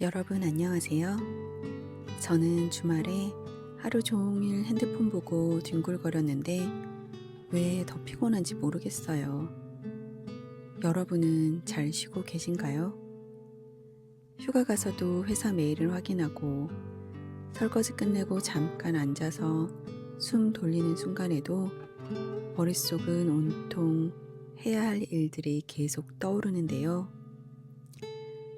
여러분 안녕하세요. 저는 주말에 하루 종일 핸드폰 보고 뒹굴거렸는데 왜 더 피곤한지 모르겠어요. 여러분은 잘 쉬고 계신가요? 휴가 가서도 회사 메일을 확인하고 설거지 끝내고 잠깐 앉아서 숨 돌리는 순간에도 머릿속은 온통 해야 할 일들이 계속 떠오르는데요.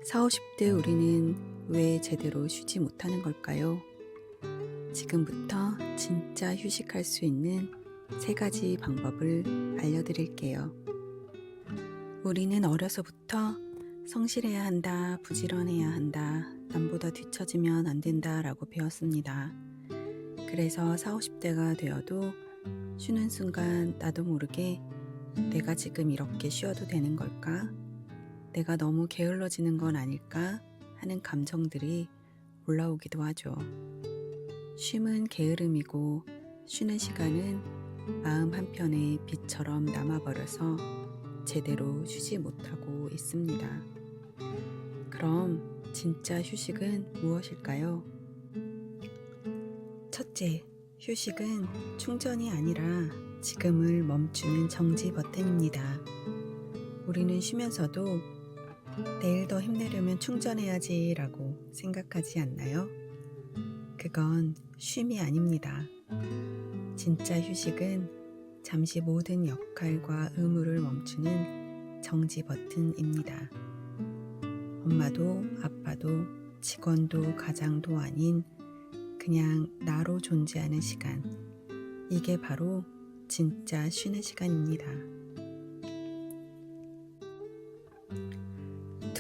40, 50대 우리는 왜 제대로 쉬지 못하는 걸까요? 지금부터 진짜 휴식할 수 있는 세 가지 방법을 알려드릴게요. 우리는 어려서부터 성실해야 한다, 부지런해야 한다, 남보다 뒤처지면 안 된다 라고 배웠습니다. 그래서 40, 50대가 되어도 쉬는 순간 나도 모르게 내가 지금 이렇게 쉬어도 되는 걸까? 내가 너무 게을러지는 건 아닐까 하는 감정들이 올라오기도 하죠. 쉼은 게으름이고 쉬는 시간은 마음 한편에 빛처럼 남아버려서 제대로 쉬지 못하고 있습니다. 그럼 진짜 휴식은 무엇일까요? 첫째, 휴식은 충전이 아니라 지금을 멈추는 정지 버튼입니다. 우리는 쉬면서도 내일 더 힘내려면 충전해야지 라고 생각하지 않나요? 그건 쉼이 아닙니다. 진짜 휴식은 잠시 모든 역할과 의무를 멈추는 정지 버튼입니다. 엄마도 아빠도 직원도 가장도 아닌 그냥 나로 존재하는 시간. 이게 바로 진짜 쉬는 시간입니다.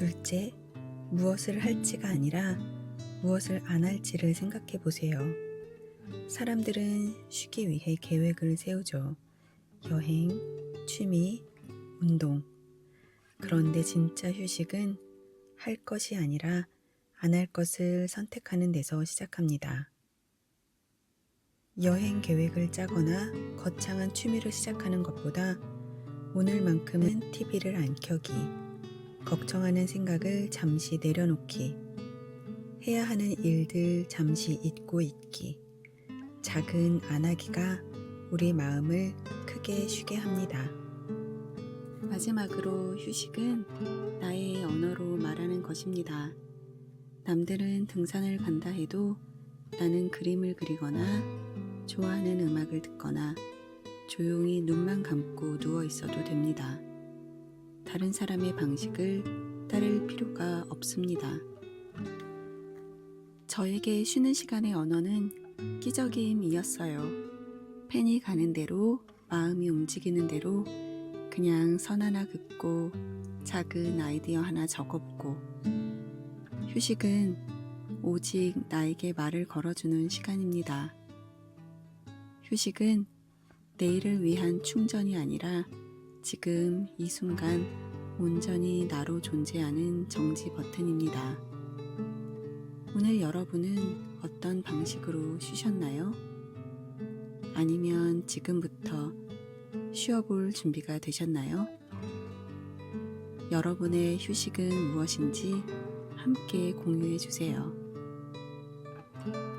둘째, 무엇을 할지가 아니라 무엇을 안 할지를 생각해 보세요. 사람들은 쉬기 위해 계획을 세우죠. 여행, 취미, 운동. 그런데 진짜 휴식은 할 것이 아니라 안 할 것을 선택하는 데서 시작합니다. 여행 계획을 짜거나 거창한 취미를 시작하는 것보다 오늘만큼은 TV를 안 켜기, 걱정하는 생각을 잠시 내려놓기, 해야 하는 일들 잠시 잊고 있기, 작은 안 하기가 우리 마음을 크게 쉬게 합니다. 마지막으로 휴식은 나의 언어로 말하는 것입니다. 남들은 등산을 간다 해도 나는 그림을 그리거나 좋아하는 음악을 듣거나 조용히 눈만 감고 누워 있어도 됩니다. 다른 사람의 방식을 따를 필요가 없습니다. 저에게 쉬는 시간의 언어는 끼적임이었어요. 펜이 가는 대로 마음이 움직이는 대로 그냥 선 하나 긋고 작은 아이디어 하나 적어보고 휴식은 오직 나에게 말을 걸어주는 시간입니다. 휴식은 내일을 위한 충전이 아니라 지금 이 순간 온전히 나로 존재하는 정지 버튼입니다. 오늘 여러분은 어떤 방식으로 쉬셨나요? 아니면 지금부터 쉬어볼 준비가 되셨나요? 여러분의 휴식은 무엇인지 함께 공유해 주세요.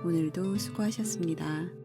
오늘도 수고하셨습니다.